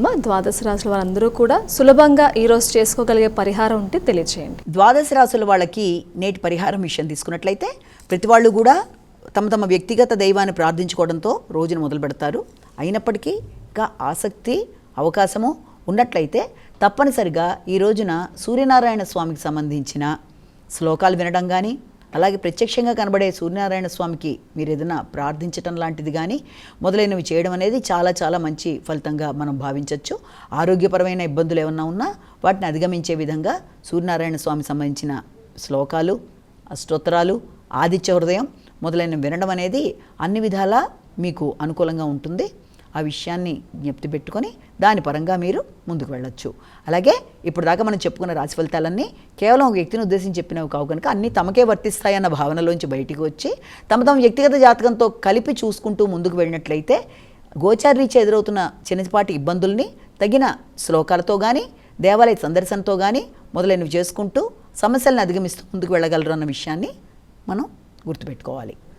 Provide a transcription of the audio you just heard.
అమ్మ ద్వాదశ రాశుల వారందరూ కూడా సులభంగా ఈ రోజు చేసుకోగలిగే పరిహారం ఉంటే తెలియచేయండి. ద్వాదశ రాశుల వాళ్ళకి నేటి పరిహారం విషయం తీసుకున్నట్లయితే ప్రతి వాళ్ళు కూడా తమ తమ వ్యక్తిగత దైవాన్ని ప్రార్థించుకోవడంతో రోజును మొదలు పెడతారు. అయినప్పటికీ ఇంకా ఆసక్తి అవకాశము ఉన్నట్లయితే తప్పనిసరిగా ఈ రోజున సూర్యనారాయణ స్వామికి సంబంధించిన శ్లోకాలు వినడం కానీ అలాగే ప్రత్యక్షంగా కనబడే సూర్యనారాయణ స్వామికి మీరు ఏదైనా ప్రార్థించటం లాంటిది కానీ మొదలైనవి చేయడం అనేది చాలా చాలా మంచి ఫలితంగా మనం భావించవచ్చు ఆరోగ్యపరమైన ఇబ్బందులు ఏమన్నా ఉన్నా వాటిని అధిగమించే విధంగా సూర్యనారాయణ స్వామి సంబంధించిన శ్లోకాలు స్తోత్రాలు ఆదిత్య హృదయం మొదలైన వినడం అనేది అన్ని విధాలా మీకు అనుకూలంగా ఉంటుంది. ఆ విషయాన్ని జ్ఞప్తి పెట్టుకొని దాని పరంగా మీరు ముందుకు వెళ్ళొచ్చు. అలాగే ఇప్పుడు దాకా మనం చెప్పుకున్న రాశి ఫలితాలన్నీ కేవలం ఒక వ్యక్తిని ఉద్దేశించి చెప్పినవి కావు కనుక అన్నీ తమకే వర్తిస్తాయన్న భావనలోంచి బయటికి వచ్చి తమ తమ వ్యక్తిగత జాతకంతో కలిపి చూసుకుంటూ ముందుకు వెళ్ళినట్లయితే గోచారీచ ఎదురవుతున్న చిన్నపాటి ఇబ్బందుల్ని తగిన శ్లోకాలతో కానీ దేవాలయ సందర్శనతో కానీ మొదలైనవి చేసుకుంటూ సమస్యలను అధిగమిస్తూ ముందుకు వెళ్ళగలరు అన్న విషయాన్ని మనం గుర్తుపెట్టుకోవాలి.